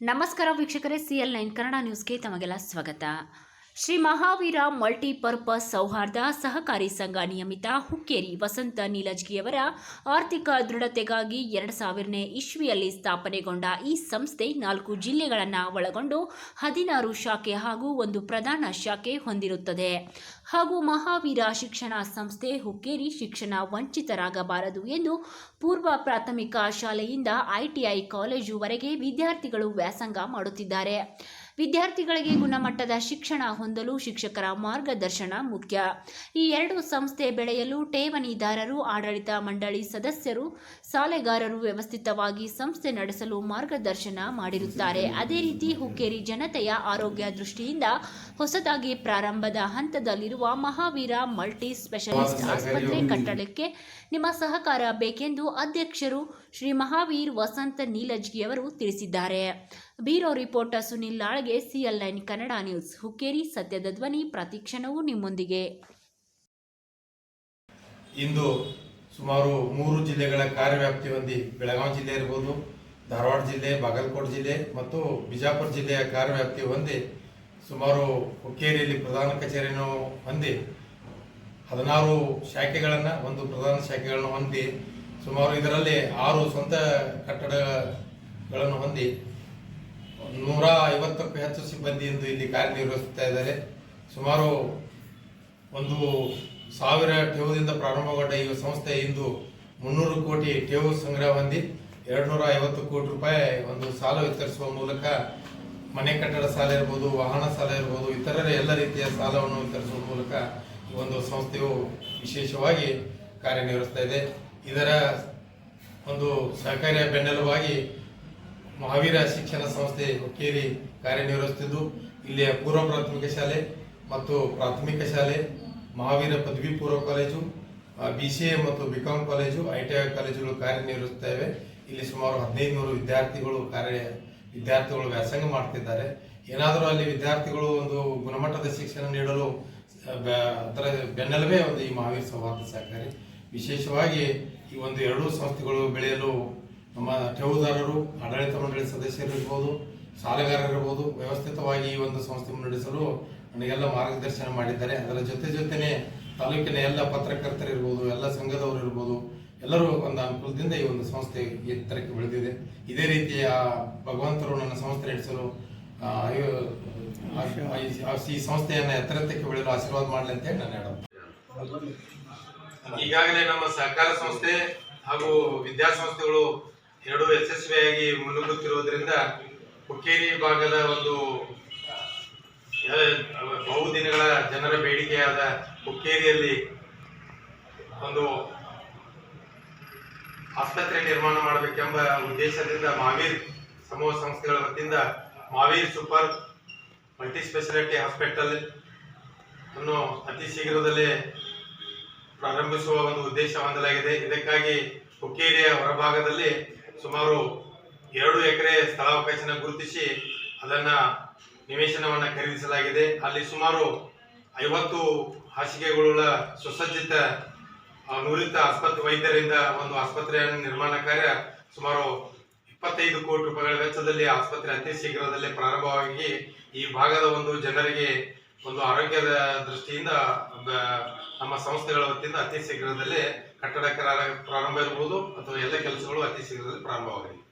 ನಮಸ್ಕಾರ ವೀಕ್ಷಕರೇ C L nine Kannada ನ್ಯೂಸ್ಗೆ ತಮಗೆಲ್ಲ ಸ್ವಾಗತ. ಶ್ರೀ ಮಹಾವೀರ ಮಲ್ಟಿಪರ್ಪಸ್ ಸೌಹಾರ್ದ ಸಹಕಾರಿ ಸಂಘ ನಿಯಮಿತ ಹುಕ್ಕೇರಿ ವಸಂತ ನೀಲಜ್ಗಿಯವರ ಆರ್ಥಿಕ ದೃಢತೆಗಾಗಿ ಎರಡು ಸಾವಿರನೇ ಇಸ್ವಿಯಲ್ಲಿ ಸ್ಥಾಪನೆಗೊಂಡ ಈ ಸಂಸ್ಥೆ ನಾಲ್ಕು ಜಿಲ್ಲೆಗಳನ್ನು ಒಳಗೊಂಡು ಹದಿನಾರು ಶಾಖೆ ಹಾಗೂ ಒಂದು ಪ್ರಧಾನ ಶಾಖೆ ಹೊಂದಿರುತ್ತದೆ. ಹಾಗೂ ಮಹಾವೀರ ಶಿಕ್ಷಣ ಸಂಸ್ಥೆ ಹುಕ್ಕೇರಿ ಶಿಕ್ಷಣ ವಂಚಿತರಾಗಬಾರದು ಎಂದು ಪೂರ್ವ ಪ್ರಾಥಮಿಕ ಶಾಲೆಯಿಂದ ಐಟಿಐ ಕಾಲೇಜುವರೆಗೆ ವಿದ್ಯಾರ್ಥಿಗಳು ವ್ಯಾಸಂಗ ಮಾಡುತ್ತಿದ್ದಾರೆ. ವಿದ್ಯಾರ್ಥಿಗಳಿಗೆ ಗುಣಮಟ್ಟದ ಶಿಕ್ಷಣ ಹೊಂದಲು ಶಿಕ್ಷಕರ ಮಾರ್ಗದರ್ಶನ ಮುಖ್ಯ. ಈ ಎರಡು ಸಂಸ್ಥೆ ಬೆಳೆಯಲು ಠೇವಣಿದಾರರು, ಆಡಳಿತ ಮಂಡಳಿ ಸದಸ್ಯರು, ಸಾಲೆಗಾರರು ವ್ಯವಸ್ಥಿತವಾಗಿ ಸಂಸ್ಥೆ ನಡೆಸಲು ಮಾರ್ಗದರ್ಶನ ಮಾಡಿರುತ್ತಾರೆ. ಅದೇ ರೀತಿ ಹುಕ್ಕೇರಿ ಜನತೆಯ ಆರೋಗ್ಯ ದೃಷ್ಟಿಯಿಂದ ಹೊಸದಾಗಿ ಪ್ರಾರಂಭದ ಹಂತದಲ್ಲಿರುವ ಮಹಾವೀರ ಮಲ್ಟಿ ಸ್ಪೆಷಲಿಸ್ಟ್ ಆಸ್ಪತ್ರೆ ಕಟ್ಟಡಕ್ಕೆ ನಿಮ್ಮ ಸಹಕಾರ ಬೇಕೆಂದು ಅಧ್ಯಕ್ಷರು ಶ್ರೀ ಮಹಾವೀರ್ ವಸಂತ ನೀಲಜ್ಗಿಯವರು ತಿಳಿಸಿದ್ದಾರೆ. Bureau reporter Sunil Lalge CL nine Kannada news. Hukkeri ಸತ್ಯದ ಧ್ವನಿ ಪ್ರತಿಕ್ಷಣವೂ ನಿಮ್ಮೊಂದಿಗೆ. ಇಂದು ಸುಮಾರು ಮೂರು ಜಿಲ್ಲೆಗಳ ಕಾರ್ಯವ್ಯಾಪ್ತಿ ಹೊಂದಿ ಬೆಳಗಾವಿ ಜಿಲ್ಲೆ ಇರ್ಬೋದು, ಧಾರವಾಡ ಜಿಲ್ಲೆ, ಬಾಗಲಕೋಟೆ ಜಿಲ್ಲೆ ಮತ್ತು ಬಿಜಾಪುರ ಜಿಲ್ಲೆಯ ಕಾರ್ಯವ್ಯಾಪ್ತಿ ಹೊಂದಿ ಸುಮಾರು ಹುಕ್ಕೇರಿಯಲ್ಲಿ ಪ್ರಧಾನ ಕಚೇರಿಯನ್ನು ಹೊಂದಿ ಹದಿನಾರು ಶಾಖೆಗಳನ್ನು, ಒಂದು ಪ್ರಧಾನ ಶಾಖೆಗಳನ್ನು ಹೊಂದಿ ಸುಮಾರು ಇದರಲ್ಲಿ ಆರು ಸ್ವಂತ ಕಟ್ಟಡಗಳನ್ನು ಹೊಂದಿ ನೂರ ಐವತ್ತಕ್ಕೂ ಹೆಚ್ಚು ಸಿಬ್ಬಂದಿ ಎಂದು ಇಲ್ಲಿ ಕಾರ್ಯನಿರ್ವಹಿಸುತ್ತಾ ಇದ್ದಾರೆ. ಸುಮಾರು ಒಂದು ಸಾವಿರ ಠೇವುದಿಂದ ಪ್ರಾರಂಭಗೊಂಡ ಈ ಸಂಸ್ಥೆ ಇಂದು ಮುನ್ನೂರು ಕೋಟಿ ಠೇವು ಸಂಗ್ರಹ ಹೊಂದಿ ಎರಡು ನೂರ ಐವತ್ತು ಕೋಟಿ ರೂಪಾಯಿ ಒಂದು ಸಾಲ ವಿತರಿಸುವ ಮೂಲಕ ಮನೆ ಕಟ್ಟಡ ಸಾಲ ಇರ್ಬೋದು, ವಾಹನ ಸಾಲ ಇರ್ಬೋದು, ಇತರರ ಎಲ್ಲ ರೀತಿಯ ಸಾಲವನ್ನು ವಿತರಿಸುವ ಮೂಲಕ ಒಂದು ಸಂಸ್ಥೆಯು ವಿಶೇಷವಾಗಿ ಕಾರ್ಯನಿರ್ವಹಿಸ್ತಾ ಇದೆ. ಇದರ ಒಂದು ಸಹಕಾರಿಯ ಬೆನ್ನೆಲುಬಾಗಿ ಮಹಾವೀರ ಶಿಕ್ಷಣ ಸಂಸ್ಥೆ ಹುಕ್ಕೇರಿ ಕಾರ್ಯನಿರ್ವಹಿಸುತ್ತಿದ್ದು, ಇಲ್ಲಿಯ ಪೂರ್ವ ಪ್ರಾಥಮಿಕ ಶಾಲೆ ಮತ್ತು ಪ್ರಾಥಮಿಕ ಶಾಲೆ, ಮಹಾವೀರ ಪದವಿ ಪೂರ್ವ ಕಾಲೇಜು ಬಿ ಸಿ ಎ ಮತ್ತು BCom college I T I ಕಾಲೇಜುಗಳು ಕಾರ್ಯನಿರ್ವಹಿಸುತ್ತವೆ ಇಲ್ಲಿ ಸುಮಾರು ಹದಿನೈದು ನೂರು ವಿದ್ಯಾರ್ಥಿಗಳು ಕಾರ್ಯ, ವಿದ್ಯಾರ್ಥಿಗಳು ವ್ಯಾಸಂಗ ಮಾಡ್ತಿದ್ದಾರೆ. ಏನಾದರೂ ಅಲ್ಲಿ ವಿದ್ಯಾರ್ಥಿಗಳು ಒಂದು ಗುಣಮಟ್ಟದ ಶಿಕ್ಷಣ ನೀಡಲು ಅದರ ಬೆನ್ನೆಲುಬೇ ಒಂದು ಈ ಮಹಾವೀರ ಸೌಹಾರ್ದ ಸಹಕಾರಿ. ವಿಶೇಷವಾಗಿ ಈ ಒಂದು ಎರಡೂ ಸಂಸ್ಥೆಗಳು ಬೆಳೆಯಲು ನಮ್ಮ ಠೇವುದಾರರು ಆಡಳಿತ ಮಂಡಳಿ ಸದಸ್ಯರು ಇರ್ಬೋದು ಸಾಲಗಾರರಿರ್ಬೋದು, ವ್ಯವಸ್ಥಿತವಾಗಿ ಈ ಒಂದು ಸಂಸ್ಥೆ ಮುನ್ನಡೆಸಲು ನನಗೆಲ್ಲ ಮಾರ್ಗದರ್ಶನ ಮಾಡಿದ್ದಾರೆ. ಅದರ ಜೊತೆ ಜೊತೆನೆ ತಾಲೂಕಿನ ಎಲ್ಲ ಪತ್ರಕರ್ತರು ಇರ್ಬೋದು ಎಲ್ಲ ಸಂಘದವರು ಇರ್ಬೋದು ಎಲ್ಲರೂ ಒಂದು ಅನುಕೂಲದಿಂದ ಈ ಒಂದು ಸಂಸ್ಥೆ ಎತ್ತರಕ್ಕೆ ಬೆಳೆದಿದೆ. ಇದೇ ರೀತಿಯ ಭಗವಂತರು ನನ್ನ ಸಂಸ್ಥೆ ನಡೆಸಲು ಈ ಸಂಸ್ಥೆಯನ್ನು ಎತ್ತರಕ್ಕೆ ಬೆಳೆಯಲು ಆಶೀರ್ವಾದ ಮಾಡಲಿ ಅಂತ ಹೇಳಿ ನಾನು ಹೇಳೋದು. ಈಗಾಗಲೇ ನಮ್ಮ ಸಹಕಾರ ಸಂಸ್ಥೆ ಹಾಗೂ ವಿದ್ಯಾಸಂಸ್ಥೆಗಳು ಎರಡೂ ಯಶಸ್ವಿಯಾಗಿ ಮುನ್ನುಗ್ಗುತ್ತಿರುವುದರಿಂದ ಹುಕ್ಕೇರಿ ಭಾಗದ ಒಂದು ಬಹುದಿನಗಳ ಜನರ ಬೇಡಿಕೆಯಾದ ಹುಕ್ಕೇರಿಯಲ್ಲಿ ಒಂದು ಆಸ್ಪತ್ರೆ ನಿರ್ಮಾಣ ಮಾಡಬೇಕೆಂಬ ಉದ್ದೇಶದಿಂದ ಮಾವೀರ್ ಸಮೂಹ ಸಂಸ್ಥೆಗಳ ವತಿಯಿಂದ Mahavir super multi speciality hospital ಅನ್ನು ಅತಿ ಶೀಘ್ರದಲ್ಲೇ ಪ್ರಾರಂಭಿಸುವ ಒಂದು ಉದ್ದೇಶ ಹೊಂದಲಾಗಿದೆ. ಇದಕ್ಕಾಗಿ ಹುಕ್ಕೇರಿಯ ಹೊರಭಾಗದಲ್ಲಿ ಸುಮಾರು ಎರಡು ಎಕರೆ ಸ್ಥಳಾವಕಾಶನ ಗುರುತಿಸಿ ಅದನ್ನು ನಿವೇಶನವನ್ನು ಖರೀದಿಸಲಾಗಿದೆ. ಅಲ್ಲಿ ಸುಮಾರು ಐವತ್ತು ಹಾಸಿಗೆಗಳುಳ್ಳ ಸುಸಜ್ಜಿತ ನುರಿತ ಆಸ್ಪತ್ರೆ ವೈದ್ಯರಿಂದ ಒಂದು ಆಸ್ಪತ್ರೆಯನ್ನು ನಿರ್ಮಾಣ ಕಾರ್ಯ ಸುಮಾರು ಇಪ್ಪತ್ತೈದು ಕೋಟಿ ರೂಪಾಯಿಗಳ ವೆಚ್ಚದಲ್ಲಿ ಆಸ್ಪತ್ರೆ ಅತಿ ಶೀಘ್ರದಲ್ಲೇ ಪ್ರಾರಂಭವಾಗಿ ಈ ಭಾಗದ ಒಂದು ಜನರಿಗೆ ಒಂದು ಆರೋಗ್ಯದ ದೃಷ್ಟಿಯಿಂದ ನಮ್ಮ ಸಂಸ್ಥೆಗಳ ವತಿಯಿಂದ ಅತಿ ಶೀಘ್ರದಲ್ಲೇ ಕಟ್ಟಡ ಪ್ರಾರಂಭ ಇರಬಹುದು ಅಥವಾ ಎಲ್ಲ ಕೆಲಸಗಳು ಅತಿ ಶೀಘ್ರದಲ್ಲಿ ಪ್ರಾರಂಭವಾಗಲಿ.